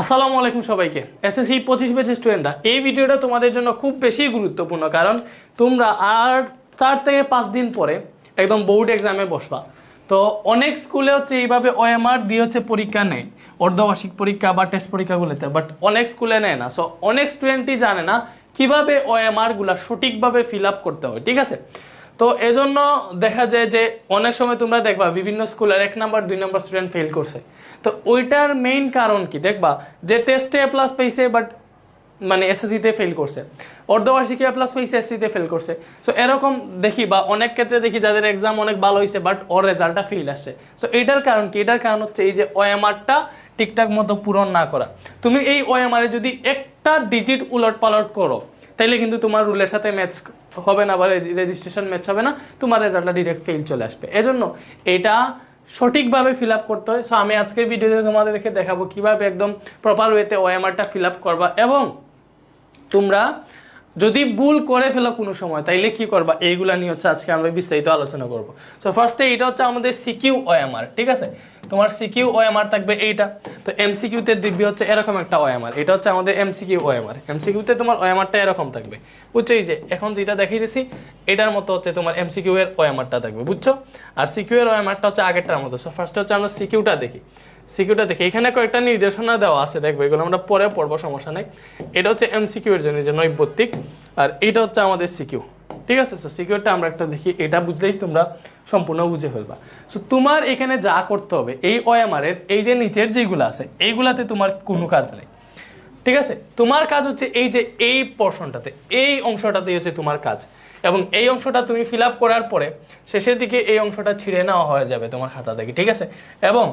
আসসালামু আলাইকুম সবাইকে। এসএসসি পঁচিশ ব্যাচের স্টুডেন্টরা এই ভিডিওটা তোমাদের জন্য খুব বেশি গুরুত্বপূর্ণ কারণ তোমরা আর চার থেকে পাঁচ দিন পরে একদম বোর্ড এক্সামে বসবা। তো অনেক স্কুলে হচ্ছে এইভাবে ওএমআর দিয়ে হচ্ছে পরীক্ষা নেয়, অর্ধবার্ষিক পরীক্ষা বা টেস্ট পরীক্ষাগুলোতে বাট অনেক স্কুলে নেয় না। সো অনেক স্টুডেন্টই জানে না কীভাবে ওএমআরগুলা সঠিকভাবে ফিল আপ করতে হয়, ঠিক আছে? তো এজন্য দেখা যায় যে অনেক সময় তোমরা দেখবা বিভিন্ন স্কুলের এক নাম্বার দুই নাম্বার স্টুডেন্ট ফেল করছে। তো ওইটার মেইন কারণ কি? দেখবা, যে টেস্টে এ প্লাস পেয়েছে বাট মানে এসএসসিতে ফেল করছে। অর্ধবার্ষিকী এ প্লাস পেয়েছে এসসিতে ফেল করছে। সো এরকম দেখি বা অনেক ক্ষেত্রে দেখি যাদের এক্সাম অনেক ভালো হয়েছে বাট ওর রেজাল্টটা ফেল আসছে। সো এটার কারণ কি? এটার কারণ হচ্ছে এই যে ওএমআরটা ঠিকঠাক মতো পূরণ না করা। তুমি এই ওএমআরে যদি একটা ডিজিট উলট পালট করো, তাইলে কিন্তু তোমার রুলের সাথে ম্যাচ হবে না বা রেজিস্ট্রেশন ম্যাচ হবে না, তোমার রেজাল্টটা ডিরেক্ট ফেল চলে আসবে। এজন্য এটা সঠিকভাবে ফিল আপ করতে হয়। সো আমি আজকের ভিডিওতে তোমাদেরকে দেখাবো কীভাবে একদম প্রপার ওয়েতে ওএমআরটা ফিল আপ করবা এবং তোমরা যদি ভুল করে ফেলো কোনো সময়, তাইলে কি করবা? এইগুলা নিয়ে হচ্ছে আজকে আমরা বিস্তারিত আলোচনা করব। সো ফার্স্টে এটা হচ্ছে আমাদের সিকিউ ওএমআর ঠিক আছে? তোমার সিকিউ ওএমআর থাকবে এইটা। তো এমসিকিউতে দিব্যি হচ্ছে এরকম একটা ওএমআর এটা হচ্ছে আমাদের এমসিকিউ ওএমআর এমসিকিউতে তোমার ওএমআরটা এরকম থাকবে। বুঝছ এই যে, এখন যেটা দেখিয়ে দিছি, এটার মতো হচ্ছে তোমার এমসিকিউ এর ওএমআরটা থাকবে, বুঝছ? আর সিকিউ এর ওএমআরটা হচ্ছে আগেরটার মতো। সো ফার্স্টে হচ্ছে আমরা সিকিউটা দেখি। সিকিউটা দেখি। এখানে কয়েকটা নির্দেশনা দেওয়া আছে, দেখবে, এগুলো আমরা পরে পড়ব, সমস্যা নেই। এটা হচ্ছে এমসিকিউ এর জন্য যে নৈবত্তিক আর এটা হচ্ছে আমাদের সিকিউ ঠিক আছে? সো সিকিউরটা আমরা একটা দেখি, এটা বুঝলেই তোমরা সম্পূর্ণ বুঝে ফেলবা। সো তোমার এখানে যা করতে হবে, এই ওএমআর এর, এই যে নিচের যেগুলো আছে, এইগুলাতে তোমার কোনো কাজ নেই। ঠিক আছে? তোমার কাজ হচ্ছে এই যে এই পোর্শনটাতে এই অংশটাতেই হচ্ছে তোমার কাজ। এবং এই অংশটা তুমি ফিল করার পরে, শেষের দিকে এই অংশটা ছিঁড়ে নেওয়া হয়ে যাবে তোমার খাতা থেকে। ঠিক আছে? এবং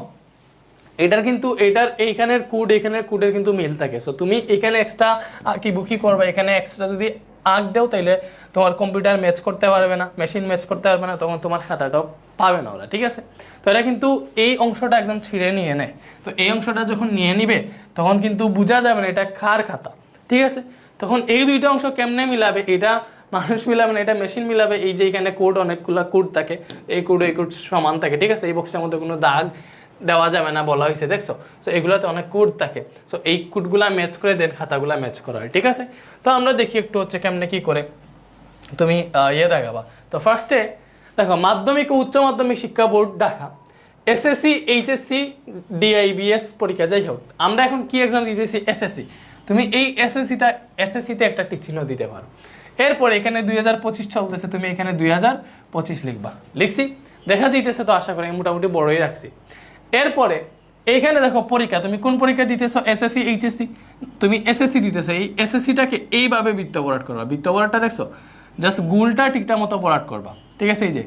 এটার কিন্তু, এটার এইখানের কুড এখানের কুডের কিন্তু মিল থাকে। সো তুমি এখানে এক্সট্রা কি বুকি করবে? এখানে এক্সট্রা যদি আঁক দেও, তাইলে তোমার কম্পিউটার ম্যাচ করতে পারবে না মেশিন ম্যাচ করতে পারবে না, তখন তোমার খাতাটাও পাবে না ওরা, ঠিক আছে? তো এটা কিন্তু এই অংশটা একদম ছিঁড়ে নিয়ে নেয়। তো এই অংশটা যখন নিয়ে নিবে, তখন কিন্তু বোঝা যাবে না এটা কার খাতা, ঠিক আছে? তখন এই দুইটা অংশ কেমনে মিলাবে? এটা মানুষ মিলাবে না, এটা মেশিন মিলাবে। এই যে এখানে কোড অনেকগুলো কোড থাকে, এই কোড এই কোড সমান থাকে, ঠিক আছে? এই বক্সের মধ্যে কোনো দাগ দেওয়া যাবে না, বলা হয়েছে, দেখছ? সো এগুলোতে অনেক কোড থাকে। সো এই কোডগুলা ম্যাচ করে দেন খাতাগুলা ম্যাচ করা হয়, ঠিক আছে? তো আমরা দেখি একটু হচ্ছে কেমনে কি করে। তুমি ইয়ে দেখাবা। তো ফার্স্টে দেখো, মাধ্যমিক ও উচ্চ মাধ্যমিক শিক্ষা board Dhaka. SSC HSC DIBS পরীক্ষা, যাই হোক, আমরা এখন কি এক্সাম দিতেছি? এসএসসি তুমি এই এসএসসিটা এসএসসিতে একটা টিক চিহ্ন দিতে পারো। এরপর এখানে দুই হাজার পঁচিশ চলতেছে, তুমি এখানে দুই হাজার পঁচিশ লিখবা। লিখছি? দেখা দিতেছে তো, আশা করি, মোটামুটি বড়ই রাখছি। এরপরে, এইখানে দেখো পরীক্ষা, তুমি কোন পরীক্ষা দিতেছো? এসএসসি এইচএসসি তুমি এসএসসি দিতেছো, এই এসএসসিটাকে এইভাবে বৃত্ত বরাট করবা। বৃত্ত বরাটটা দেখছ? জাস্ট গোলটা ঠিকটা মতো বরাট করবা। ঠিক আছে, এই যে,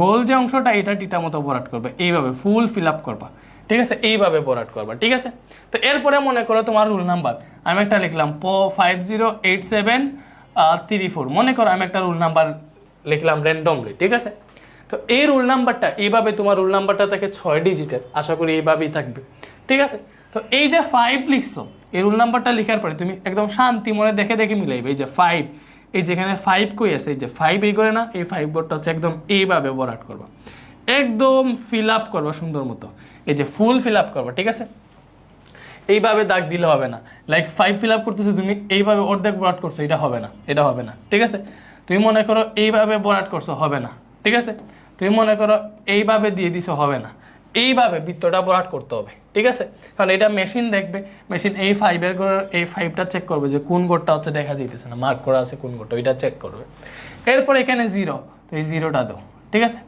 গোল যে অংশটা, এটা ঠিকটা মতো বরাট করবে। এইভাবে, ফুল ফিল আপ করবা। ঠিক আছে, এইভাবে বরাট করবা। ঠিক আছে? তো এরপরে মনে করো তোমার রুল নাম্বার আমি একটা লিখলাম, প five zero eight seven three four মনে করো আমি একটা রুল নাম্বার লিখলাম র্যান্ডমলি ঠিক আছে? তো এই রুল নাম্বারটা, এইভাবে তোমার রুল নাম্বারটা থাকে ছয় ডিজিটের। আশা করি এইভাবেই থাকবে। ঠিক আছে? তো এই যে ফাইভ লিখছো, এই রুল নাম্বারটা লেখার পরে তুমি একদম শান্তি মনে দেখে দেখে মিলাইবে। এই যে ফাইভ এই যেখানে ফাইভ কই আছে, এই যে ফাইভ এই করে না, এই ফাইভ বোর্ডটা হচ্ছে একদম এইভাবে বরাট করবা। একদম ফিল আপ করবা সুন্দর মতো। এই যে ফুল ফিল আপ করবা, ঠিক আছে? এইভাবে দাগ দিলে হবে না। লাইক ফাইভ ফিল আপ করতেছো, তুমি এইভাবে অর্ধেক বরাট করছ, এটা হবে না, এটা হবে না। ঠিক আছে? তুমি মনে করো এইভাবে বরাট করছ, হবে না। ঠিক আছে? তুমি মনে করো এইভাবে দিয়ে দিছো, হবে না। এইভাবে বৃত্তটা বরাট করতে হবে, ঠিক আছে? কারণ এটা মেশিন দেখবে মেশিন এই ফাইভের এই ফাইভটা চেক করবে যে কোন গোটটা হচ্ছে দেখা যাইতেছে না মার্ক করা আছে কোন গোটটা, ওইটা চেক করবে। এরপর এখানে জিরো তো এই জিরোটা দাও, ঠিক আছে?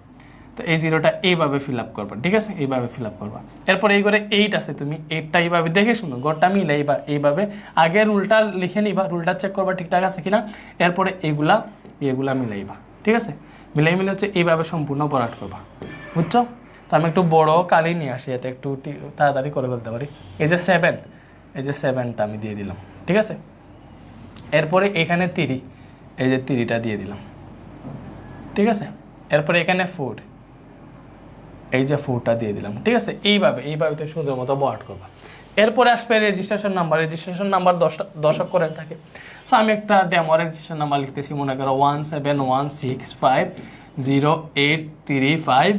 তো এই জিরোটা এইভাবে ফিল আপ করবা, ঠিক আছে? এইভাবে ফিল আপ করবা। এরপর এই করে এইট আছে, তুমি এইটটা এইভাবে দেখে শুনো গড়টা মিলাইবা এইভাবে। আগে রুলটা লিখে নিবা রুলটা চেক করবা ঠিকঠাক আছে কিনা। এরপরে এগুলা এগুলা মিলাইবা, ঠিক আছে? মিলাই মিলে হচ্ছে এইভাবে সম্পূর্ণ বরাট করবা। বুঝছ? তো আমি একটু বড় কালি নিয়ে আসি এতে একটু তাড়াতাড়ি করে ফেলতে পারি। এই যে সেভেন এই যে সেভেনটা আমি দিয়ে দিলাম, ঠিক আছে? এরপরে এখানে তিরি, এই যে তিরিটা দিয়ে দিলাম, ঠিক আছে? এরপরে এখানে ফুড এই যে ফুডটা দিয়ে দিলাম, ঠিক আছে? এইভাবে এইভাবে তো সুন্দর মতো বয়াট করবা। এরপরে আসবে রেজিস্ট্রেশন নাম্বার রেজিস্ট্রেশন নাম্বার দশটা দশক করে থাকে। সো আমি একটা ডেমো রেজিস্ট্রেশন নাম্বার লিখতেছি, মনে করো one seven one six five zero eight three five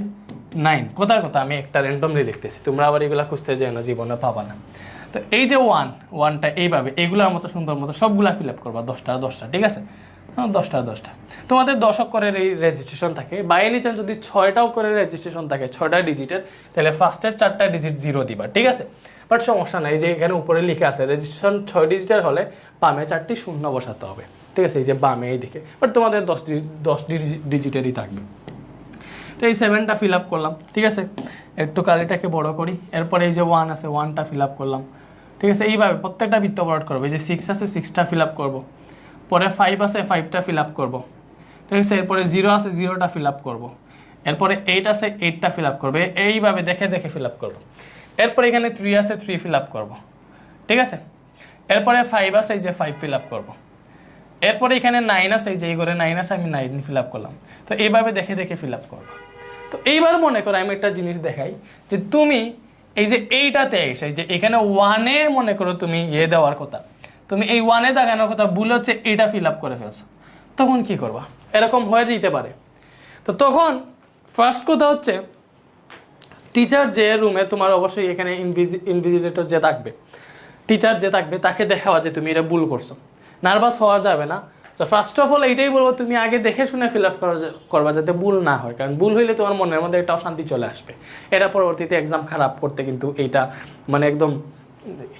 nine কোথায় কথা আমি একটা র্যান্ডমলি লিখতেছি। তোমরা আবার এগুলা খুঁজতে যাই না, জীবনে পাবা না। তো এই যে ওয়ান ওয়ানটা এইভাবে এইগুলোর মতো সুন্দর মতো সবগুলা ফিল আপ করবা দশটা দশটা, ঠিক আছে? হ্যাঁ, দশটা দশটা। তোমাদের দশক করে এই রেজিস্ট্রেশন থাকে। বাই এনি চান্স যদি ছয়টাও করে রেজিস্ট্রেশন থাকে ছয়টা ডিজিটের তাহলে ফার্স্টের চারটা ডিজিট জিরো দিবা ঠিক আছে? বাট সমস্যা নাই যে এখানে উপরে লিখে আছে রেজিস্ট্রেশন ছয় ডিজিটের হলে বামে চারটি শূন্য বসাতে হবে ঠিক আছে? এই যে বামে এই দিকে বাট তোমাদের দশ দশ ডিজিটেরই থাকবে। তো এই সেভেনটা ফিল আপ করলাম ঠিক আছে? একটু কালিটাকে বড় করি এরপরে এই যে ওয়ান আছে ওয়ানটা ফিল আপ করলাম ঠিক আছে? এইভাবে প্রত্যেকটা বৃত্ত বরাট করব এই যে সিক্স আছে সিক্সটা ফিল আপ করব। পরে ফাইভ আছে ফাইভটা ফিল আপ করব। ঠিক আছে, এরপরে জিরো আছে জিরোটা ফিল আপ করব। এরপরে এইট আছে এইটটা ফিল আপ করব। এইভাবে দেখে দেখে ফিল আপ করব। এরপরে এখানে থ্রি আছে থ্রি ফিল আপ করব। ঠিক আছে? এরপরে ফাইভ আছে যে ফাইভ ফিল আপ করব। এরপরে এখানে নাইন আছে যে করে নাইন আছে, আমি নাইন ফিল আপ করলাম। তো এইভাবে দেখে দেখে ফিল আপ করব। তো এইবার মনে করো আমি একটা জিনিস দেখাই, যে তুমি এই যে এইটাতে এসে, যে এখানে ওয়ানে মনে করো তুমি ইয়ে দেওয়ার কথা। তুমি এই ওয়ানে দাগানোর কথা ভুল হচ্ছে এটা ফিল আপ করে ফেলছো। তখন কি করবা? এরকম হয়ে যেতে পারে। তো তখন ফার্স্ট কথা হচ্ছে টিচার যে রুমে তোমার অবশ্যই এখানে ইনভিজিলেটর যে থাকবে টিচার যে থাকবে, তাকে দেখাওয়া যে তুমি এটা ভুল করছ। নার্ভাস হওয়া যাবে না। তো ফার্স্ট অফ অল এইটাই বলব, তুমি আগে দেখে শুনে ফিল আপ করবা যাতে ভুল না হয়। কারণ ভুল হইলে তোমার মনের মধ্যে একটা অশান্তি চলে আসবে। এটা পরবর্তীতে এক্সাম খারাপ করতে কিন্তু এইটা মানে একদম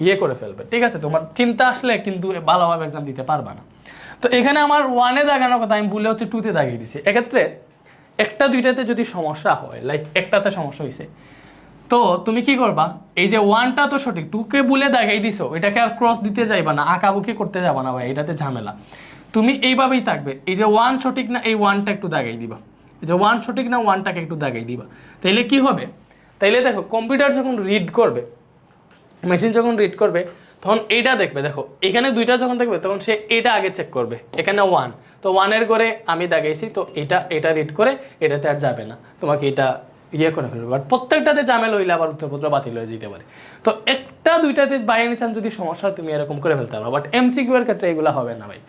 ইয়ে করে ফেলবে, ঠিক আছে? তোমার চিন্তা আসলে কিন্তু ভালোভাবে এক্সাম দিতে পারবা না। তো এখানে আমার ওয়ানে দাগানোর কথা আমি ভুলে হচ্ছে টুতে দাগিয়ে দিছি। এক্ষেত্রে একটা দুইটাতে যদি সমস্যা হয় লাইক একটাতে সমস্যা হয়েছে তো তুমি কি করবা? এই যে ওয়ানটা তো সঠিক টুকে বলে দাগাই দিছো, এটাকে আর ক্রস দিতে যাইবা না, আঁকাবুকি করতে যাবা না ভাই, এটাতে ঝামেলা। তুমি এইভাবেই থাকবে। এই যে ওয়ান সঠিক না, এই ওয়ানটা একটু দাগাই দিবা। এই যে ওয়ান সঠিক না ওয়ানটাকে একটু দাগাই দিবা। তাইলে কি হবে? তাইলে দেখো কম্পিউটার যখন রিড করবে মেশিন যখন রিড করবে, তখন এইটা দেখবে, দেখো, এখানে দুইটা যখন দেখবে, তখন সে এটা আগে চেক করবে, এখানে ওয়ান তো ওয়ানের করে আমি দাগাইছি তো এটা এটা রিড করে এটাতে আর যাবে না, তোমাকে এটা ইয়ে করে ফেলবে বাট প্রত্যেকটাতে জামেল হইলে আবার উত্তরপত্র বাতিল হয়ে যেতে পারে। তো একটা দুইটাতে বাই এনি যদি সমস্যা তুমি এরকম করে ফেলতে পারো বাট এমসিকিউ এর ক্ষেত্রে এগুলো হবে না ভাই।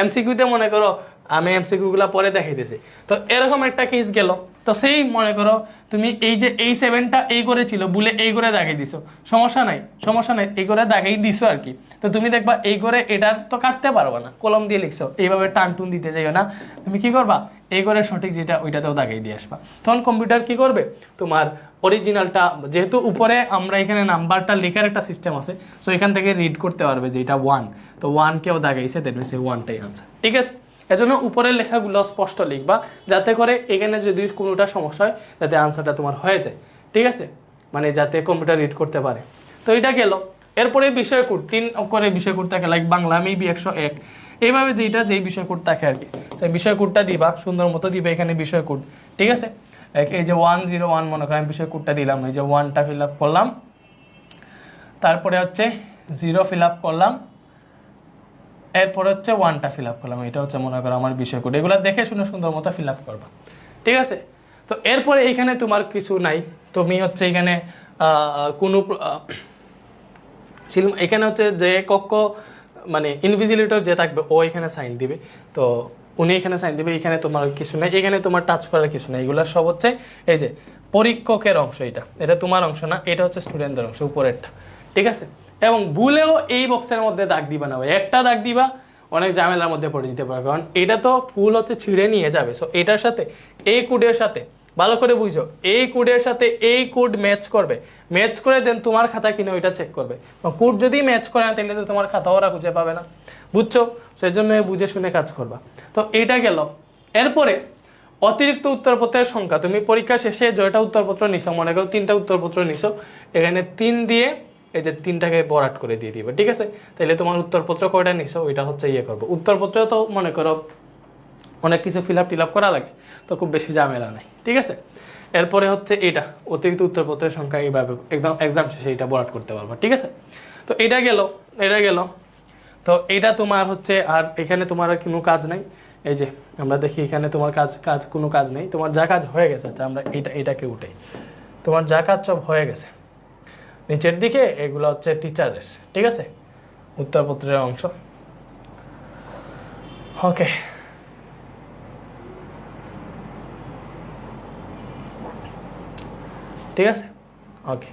এমসিকিউতে মনে করো, আমি এমসিকিউগুলো পরে দেখাইতেছি। তো এরকম একটা কেস গেল তো সেই মনে করো, তুমি এই যে এই সেভেনটা এই করেছিল বলে এই করে দাগাই দিছো। সমস্যা নাই সমস্যা নাই, এই করে দাগাই দিছো আর কি। তো তুমি দেখবা এই করে এটার তো কাটতে পারবা না, কলম দিয়ে লিখছো, এইভাবে টান টুন দিতে যাইও না। তুমি কি করবা? এই করে সঠিক যেটা, ওইটাতেও দাগাই দিয়ে আসবা। তখন কম্পিউটার কি করবে? তোমার অরিজিনালটা যেহেতু উপরে আমরা এখানে নাম্বারটা লেখার একটা সিস্টেম আছে সো এখান থেকে রিড করতে পারবে যে এটা ওয়ান তো ওয়ান কেউ দাগাইছে মিনস এই ওয়ানটাই আনসার ঠিক আছে? এজন্য উপরের লেখাগুলো স্পষ্ট লিখবা, যাতে করে এখানে যদি কোনোটা সমস্যা হয়, যাতে আনসারটা তোমার হয়ে যায়। ঠিক আছে? মানে যাতে কম্পিউটার রিড করতে পারে। তো এটা গেল। এরপরে বিষয় কোড তিন করে বিষয় কোড থাকে লাইক বাংলা মেবি একশো এক। এইভাবে যেটা যেই বিষয় কোড থাকে আর কি। সেই বিষয় কোডটা দিবা, সুন্দর মতো দিবে এখানে বিষয় কোড ঠিক আছে? এই যে ওয়ান জিরো ওয়ান মনে করেন বিষয় কোডটা দিলাম, এই যে ওয়ানটা ফিল আপ করলাম। তারপরে হচ্ছে জিরো ফিল আপ করলাম। এরপরে হচ্ছে ওয়ানটা ফিল আপ করলাম। এটা হচ্ছে মনে করো আমার বিষয় কোড এগুলো দেখে শুনে সুন্দর মতো ফিল আপ করবা। ঠিক আছে? তো এরপরে এইখানে তোমার কিছু নাই। তুমি হচ্ছে এখানে কোনো এখানে হচ্ছে যে কক্ষ মানে ইনভিজিলেটর যে থাকবে, ও এখানে সাইন দিবে। তো উনি এখানে সাইন দিবে, এখানে তোমার কিছু নেই। এখানে তোমার টাচ করার কিছু নেই। এগুলো সব হচ্ছে এই যে পরীক্ষকের অংশ এটা। এটা তোমার অংশ না, এটা হচ্ছে স্টুডেন্টদের অংশ, উপরেরটা। ঠিক আছে? এবং ভুলেও এই বক্সের মধ্যে দাগ দিবা না একটা দাগ দিবা, অনেক ঝামেলার মধ্যে পড়ে যেতে পারে কারণ এটা তো ফুল হচ্ছে ছিঁড়ে নিয়ে যাবে। সো এটার সাথে, এই কোডের সাথে, ভালো করে বুঝো, এই কোডের সাথে এই কোড ম্যাচ করবে। ম্যাচ করে দেন তোমার খাতা কিনে ওইটা চেক করবে। কোড যদি ম্যাচ করে না, তাহলে তো তোমার খাতা ওরা খুঁজে পাবে না। বুঝছ? সেই জন্য বুঝে শুনে কাজ করবা। তো এটা গেল। এরপরে, অতিরিক্ত উত্তরপত্রের সংখ্যা। তুমি পরীক্ষা শেষে জয়টা উত্তরপত্র নিছো, মনে করো তিনটা উত্তরপত্র নিছো। এখানে তিন দিয়ে এই যে তিনটাকে বরাট করে দিয়ে দিবে, ঠিক আছে? তাহলে তোমার উত্তরপত্র কয়টা নিছো? ওইটা হচ্ছে ইয়ে করব। উত্তরপত্র তো মনে করো অনেক কিছু ফিল আপ টিল আপ করা লাগে, তো খুব বেশি ঝামেলা নাই, ঠিক আছে? এরপরে হচ্ছে এটা অতিরিক্ত উত্তরপত্রের সংখ্যা এইভাবে একদম এক্সাম শেষে এটা বরাট করতে পারব, ঠিক আছে? তো এটা গেল এটা গেল। তো এটা তোমার হচ্ছে আর এখানে তোমার আর কোনো কাজ নাই। এই যে আমরা দেখি এখানে তোমার কাজ কাজ কোনো কাজ নেই। তোমার যা কাজ হয়ে গেছে আচ্ছা আমরা এটা এটাকে উঠাই। তোমার যা কাজ সব হয়ে গেছে। নিচের দিকে, এগুলো হচ্ছে টিচারের ঠিক আছে? উত্তরপত্রের অংশ। ওকে ঠিক আছে? ওকে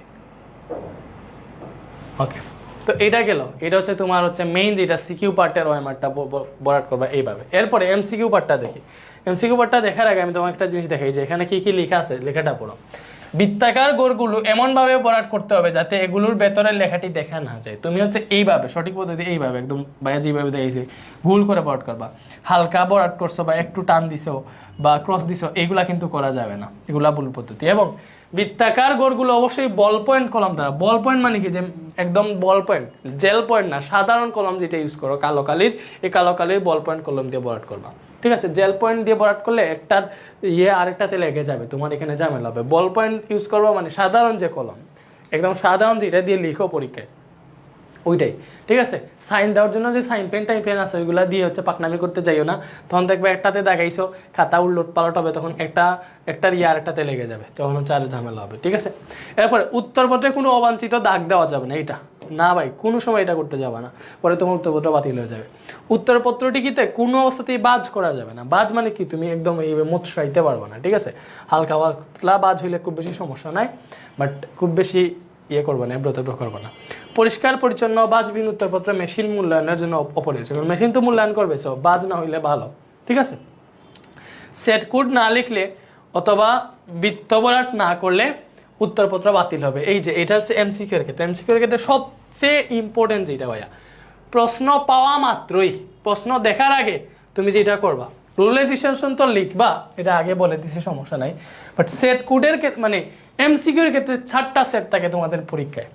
ওকে তো এটা গেল। এটা হচ্ছে তোমার হচ্ছে মেইন যেটা সিকিউ পার্টের ওয়াইমারটা বরাট করবা এইভাবে। এরপরে এমসিকিউ পার্টটা দেখি। এমসিকিউ পার্টটা দেখার আগে আমি তোমাকে একটা জিনিস দেখাই যে এখানে কি কি লেখা আছে, লেখাটা পড়ো। বৃত্তাকার গোড়গুলো এমনভাবে বরাট করতে হবে যাতে এগুলোর ভেতরের লেখাটি দেখা না যায়। তুমি হচ্ছে এইভাবে, সঠিক পদ্ধতি এইভাবে, একদম ভাইয়া যেভাবে দেখেছি, ভুল করে বরাট করবা। হালকা বরাট করছ বা একটু টান দিছো বা ক্রস দিছো, এগুলা কিন্তু করা যাবে না। এগুলা ভুল পদ্ধতি। এবং বৃত্তাকার গোড়গুলো অবশ্যই বল পয়েন্ট কলম দ্বারা বল পয়েন্ট মানে কি যে একদম বল পয়েন্ট জেল পয়েন্ট না, সাধারণ কলম যেটা ইউজ করো, কালো কালির, এই কালো কালির বল পয়েন্ট কলম দিয়ে বরাট করবা। ঠিক আছে জেল পয়েন্ট দিয়ে বরাট করলে একটার ইয়ে আরেকটাতে লেগে যাবে, তোমার এখানে ঝামেলা হবে। বল পয়েন্ট ইউজ করবা মানে সাধারণ যে কলম, একদম সাধারণ যেটা দিয়ে লিখো পরীক্ষায়, ওইটাই, ঠিক আছে? সাইন দেওয়ার জন্য যে সাইন পেন টাইম পেন আছে, ওইগুলা দিয়ে হচ্ছে পাকনামি করতে যাইও না। তখন দেখবে একটাতে দাগাইছো খাতা উল্লট পালট হবে, তখন একটা, একটার ইয়ে আরেকটাতে লেগে যাবে, তখন হচ্ছে আরও ঝামেলা হবে, ঠিক আছে? এরপরে উত্তরপত্রে কোনো অবাঞ্ছিত দাগ দেওয়া যাবে না, এইটা। না ভাই, কোনো সময় এটা করতে যাবে না। পরে তোমার উত্তরপত্র বাতিল হয়ে যাবে। উত্তরপত্রটি কিতে কোনো অবস্থাতেই বাজ করা যাবে না। বাজ মানে কি? তুমি একদম এই মোৎসাইতে পারবে না, ঠিক আছে? হালকা পাতলা বাজ হইলে খুব বেশি সমস্যা নাই বাট খুব বেশি ইয়ে করব না ব্রতব্র করব না। পরিষ্কার, পরিচ্ছন্ন, বাজবিহীন উত্তরপত্র মেশিন মূল্যায়নের জন্য অপরিহার্য। মেশিন তো মূল্যায়ন করবে সো বাজ না হইলে ভালো, ঠিক আছে? সেট কোড না লিখলে অথবা বৃত্তবরাট না করলে উত্তরপত্র বাতিল হবে। এই যে, এটা হচ্ছে এমসিকিউ এর ক্ষেত্রে। এমসিকিউ এর ক্ষেত্রে সবচেয়ে ইম্পর্টেন্ট যেটা ভাইয়া, প্রশ্ন পাওয়া মাত্রই। প্রশ্ন দেখার আগে তুমি যেটা করবা রুল রেজিস্ট্রেশন তো লিখবা, এটা আগে বলে দিছি, সমস্যা নাই। বাট সেট কোডের ক্ষেত্রে মানে এমসিকিউর ক্ষেত্রে চারটা সেট থাকে তোমাদের পরীক্ষায়।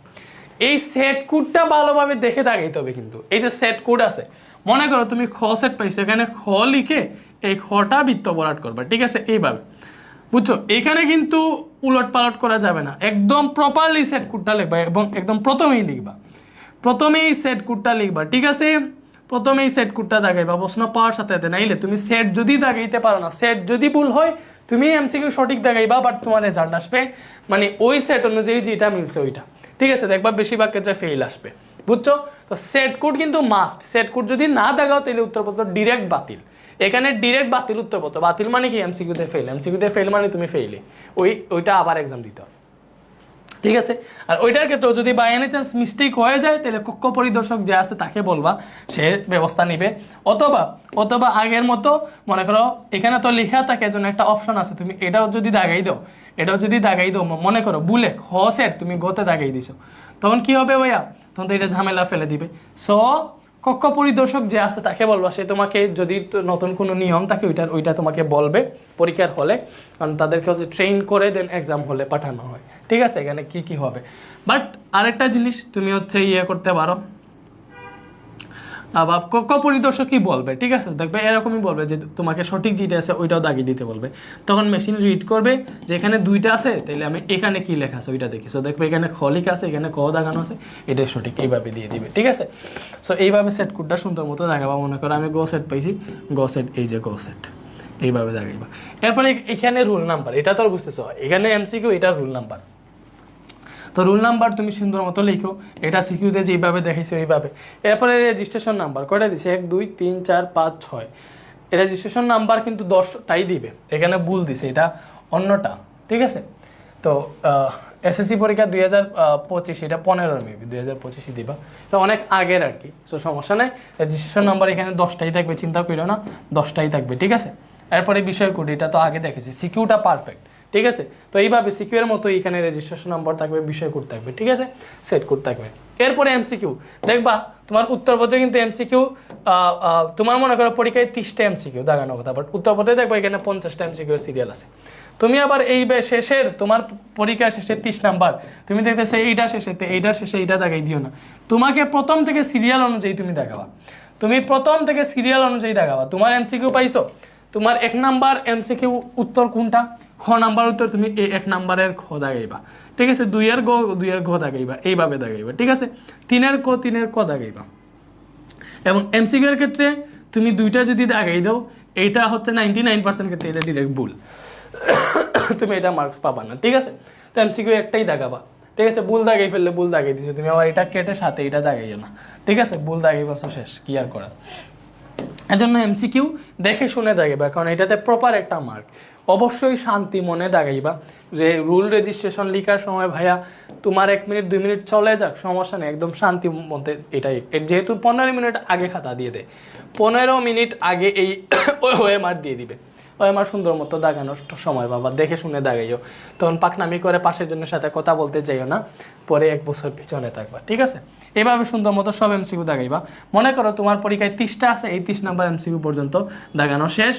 এই সেট কোডটা ভালোভাবে দেখে দাগাইতে হবে কিন্তু। এই যে সেট কোড আছে, মনে করো তুমি খ সেট পাইছো, এখানে খ লিখে এই খটা বৃত্ত বরাট করবা, ঠিক আছে? এইভাবে। বুঝছ? এখানে কিন্তু উলট পালট করা যাবে না। একদম প্রপারলি সেট কোডটা লিখবা এবং একদম প্রথমেই লিখবা। প্রথমেই সেট কোডটা লিখবা, ঠিক আছে? প্রথমেই সেট কোডটা দাগাইবা। প্রশ্ন পাওয়ার সাথে সাথে নাইলে তুমি সেট যদি দাগাইতে পারো না সেট যদি ভুল হয়, তুমি এমসিকিউ সঠিক দাগাইবা বাট তোমার রেজাল্ট আসবে। মানে ওই সেট অনুযায়ী যেটা মিলছে ওইটা। ঠিক আছে? দেখবা বেশিরভাগ ক্ষেত্রে ফেল আসবে। বুঝছ? তো সেট কোড কিন্তু মাস্ট সেট কোড যদি না দেখাও তাহলে উত্তরপত্র ডিরেক্ট বাতিল। এখানে ডিরেক্ট বাতিল উত্তর উত্তরপত্র বাতিল মানে কি? এমসিকিউতে ফেল এমসিকিউতে ফেল মানে তুমি ফেইলে ওই, ওইটা আবার এক্সাম দিতে হবে। ঠিক আছে? আর ওইটার ক্ষেত্রেও যদি বাই এনি চান্স মিস্টেক হয়ে যায়, তাহলে কক্ষ পরিদর্শক যে আছে তাকে বলবা, সে ব্যবস্থা নিবে। অথবা অথবা আগের মতো, মনে করো, এখানে তো লেখা থাকে এজন্য একটা অপশন আছে। তুমি এটাও যদি দাগাই দাও, এটাও যদি দাগাই দাও মনে করো বুলে হ সেট তুমি গতে দাগাই দিছো। তখন কি হবে ভাইয়া? তখন তো এটা ঝামেলা ফেলে দিবে। সো কক্ষ পরিদর্শক যে আছে তাকে বলবা, সে তোমাকে যদি নতুন কোনো নিয়ম থাকে ওইটা ওইটা তোমাকে বলবে পরীক্ষার হলে। কারণ তাদেরকে হচ্ছে ট্রেন করে দেন এক্সাম হলে পাঠানো হয়। ঠিক আছে? এখানে কি কি হবে? বাট আরেকটা জিনিস তুমি হচ্ছে ইয়ে করতে পারো। আবার কক্ষ পরিদর্শকই বলবে, ঠিক আছে? দেখবে এরকমই বলবে যে তোমাকে সঠিক যেটা আছে ওইটাও দাগিয়ে দিতে বলবে। তখন মেশিন রিড করবে, যে এখানে দুইটা আছে তাহলে আমি এখানে কি লেখা আছে ওইটা দেখি। সো দেখবে এখানে খ লেখা আছে, এখানে ক দাগানো আছে, এটাই সঠিক, এইভাবে দিয়ে দিবে, ঠিক আছে? সো এইভাবে সেট কোডটা সুন্দর মতো দাগাবা, মনে করো আমি গো সেট পাইছি, গো সেট এই যে গো সেট এইভাবে দাগাইবা। এরপরে এখানে রুল নাম্বার এটা তো আর বুঝতেছো, এখানে এমসিকিউ এটা রুল নাম্বার তো রুল নাম্বার তুমি সুন্দর মতো লিখো। এটা সিকিউতে যেইভাবে দেখাইছো এইভাবে এরপরে রেজিস্ট্রেশন নাম্বার কয়টা দিছে? এক, দুই, তিন, চার, পাঁচ, ছয়। রেজিস্ট্রেশন নাম্বার কিন্তু দশটাই দিবে। এখানে ভুল দিছে, এটা অন্যটা, ঠিক আছে? তো এসএসসি পরীক্ষা দুই হাজার পঁচিশ, এটা পনেরো মেবি দুই হাজার পঁচিশে দিবা। তো অনেক আগের আর কি তো সমস্যা নেই। রেজিস্ট্রেশন নাম্বার এখানে দশটাই থাকবে, চিন্তা করিও না দশটাই থাকবে, ঠিক আছে? এরপরে বিষয় কোড এটা তো আগে দেখেছি সিকিউটা পারফেক্ট ঠিক আছে? তো এইভাবে সিকিউর মতো এখানে রেজিস্ট্রেশন নাম্বার থাকবে, বিষয় কোড থাকবে, ঠিক আছে? সেট কোড থাকবে। এরপরে এমসিকিউ দেখবা, তোমার উত্তরপত্রে কিন্তু এমসিকিউ তোমার মনে করো পরীক্ষায় তিরিশটা এমসিকিউ দাগানো কথা বাট উত্তরপত্রে দেখবা এখানে পঞ্চাশটা এমসিকিউ সিরিয়াল আছে। তুমি আবার এই শেষের, তোমার পরীক্ষা শেষে তিরিশ নাম্বার, তুমি দেখতেছে এইটা শেষে এইটার শেষে এইটা দাগাই দিও না। তোমাকে প্রথম থেকে সিরিয়াল অনুযায়ী তুমি দেখাবা তুমি প্রথম থেকে সিরিয়াল অনুযায়ী দেখাবা তোমার এমসিকিউ পাইছো? তোমার এক নাম্বার এমসিকিউ উত্তর কোনটা? খ নাম্বার উত্তর তুমি এই এক নাম্বারের খ দাগাইবা। ঠিক আছে? দুইয়ের গ, দুইয়ের ঘ দাগাইবা। এইভাবে দাগাইবা। ঠিক আছে? তিনের ক তিনের ক দাগাইবা। এবং এমসিকিউ এর ক্ষেত্রে তুমি দুইটা যদি দাগাই দাও, এইটা হচ্ছে নাইনটি নাইন পার্সেন্ট ক্ষেত্রে এটা ডিরেক্ট ভুল। তুমি এটা মার্কস পাবা না। ঠিক আছে? তো এম এমসিকিউ একটাই দাগাবা। ঠিক আছে? ভুল দাগাই ফেললে ভুল দাগাই দিছো। তুমি আবার এটা কেটে সাথে এটা দাগাইও না। ঠিক আছে? ভুল দাগাই বছর শেষ। কি আর করার? এজন্য এমসিকিউ দেখে শুনে দাগাইবা, কারণ এটাতে প্রপার একটা মার্ক অবশ্যই শান্তি মনে দাগাইবা, যে রুল রেজিস্ট্রেশন লিখার সময়, ভাইয়া, তোমার এক মিনিট, দুই মিনিট চলে যাক, সমস্যা নেই, একদম শান্তি মধ্যে এটাই। যেহেতু পনেরো মিনিট আগে খাতা দিয়ে দেয়, পনেরো মিনিট আগে এই ওয়েমার দিয়ে দিবে। ওএমআর সুন্দর মতো দাগানোর সময়, বাবা, দেখে শুনে দাগাইও। তখন পাকনামি করে পাশের জনের সাথে কথা বলতে যাইও না, পরে এক বছর পিছনে থাকবা, ঠিক আছে? এভাবে সুন্দর মতো সব এমসিকিউ দাগাইবা। মনে করো তোমার পরীক্ষায় তিরিশটা আছে, এই তিরিশ নাম্বার এমসিকিউ পর্যন্ত দাগানো শেষ।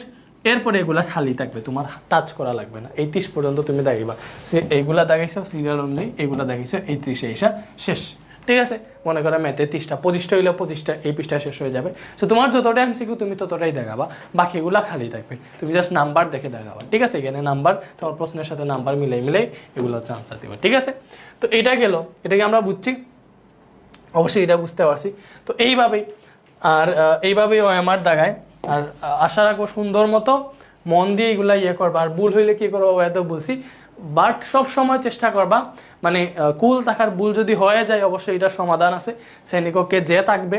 এরপরে এগুলা খালি থাকবে, তোমার টাচ করা লাগবে না। এই তিরিশ পর্যন্ত তুমি দাগাইবা। সে এইগুলা দাগাইছো সিরিয়াল অনুযায়ী এইগুলা দাগাইছো, এই ত্রিশে এসা শেষ। ঠিক আছে? মনে করো ম্যাথে তিরিশটা, পঁচিশটা হইলে পঁচিশটা, এই পৃষ্ঠা শেষ হয়ে যাবে। তো তোমার যতটা এমসিকিউ তুমি ততটাই দেখাবা। বাকিগুলা খালি থাকবে। তুমি জাস্ট নাম্বার দেখে দেখাবা। ঠিক আছে? এখানে নাম্বার তোমার প্রশ্নের সাথে নাম্বার মিলাই মিলাই এগুলো হচ্ছে আনসার দিবে। ঠিক আছে? তো এটা গেল। এটাকে আমরা বুঝছি। অবশ্যই এটা বুঝতে পারছি। তো এইভাবেই আর এইভাবেই ও আমার দাগায়। আর আশা রাখব সুন্দর মতো মন দিয়ে এগুলা ইয়ে করবা। আর ভুল হইলে কি করব এত বলছি। বাট সব সময় চেষ্টা করবা মানে কুল থাকার ভুল যদি হয়ে যায়, অবশ্যই এটার সমাধান আছে। শ্রেণীকক্ষে যে থাকবে,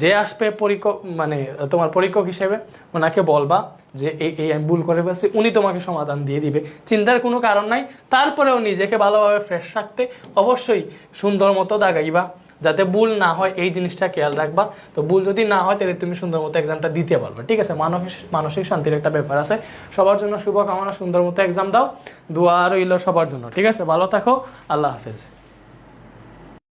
যে আসবে পরীক্ষক মানে তোমার পরীক্ষক হিসেবে, ওনাকে বলবা যে এই এই আমি ভুল করে ফেলছি। উনি তোমাকে সমাধান দিয়ে দিবে। চিন্তার কোনো কারণ নাই। তারপরেও নিজেকে ভালোভাবে ফ্রেশ রাখতে অবশ্যই সুন্দর মতো দাগাইবা। যাতে ভুল না হয়, এই জিনিসটা খেয়াল রাখবা। তো ভুল যদি না হয়, তাহলে তুমি সুন্দর মতো এক্সামটা দিতে পারবে, ঠিক আছে? মানসিক মানসিক শান্তির একটা ব্যাপার আছে। সবার জন্য শুভকামনা, সুন্দর মতো এক্সাম দাও। দোয়া রইল সবার জন্য, ঠিক আছে? ভালো থাকো, আল্লাহ হাফেজ।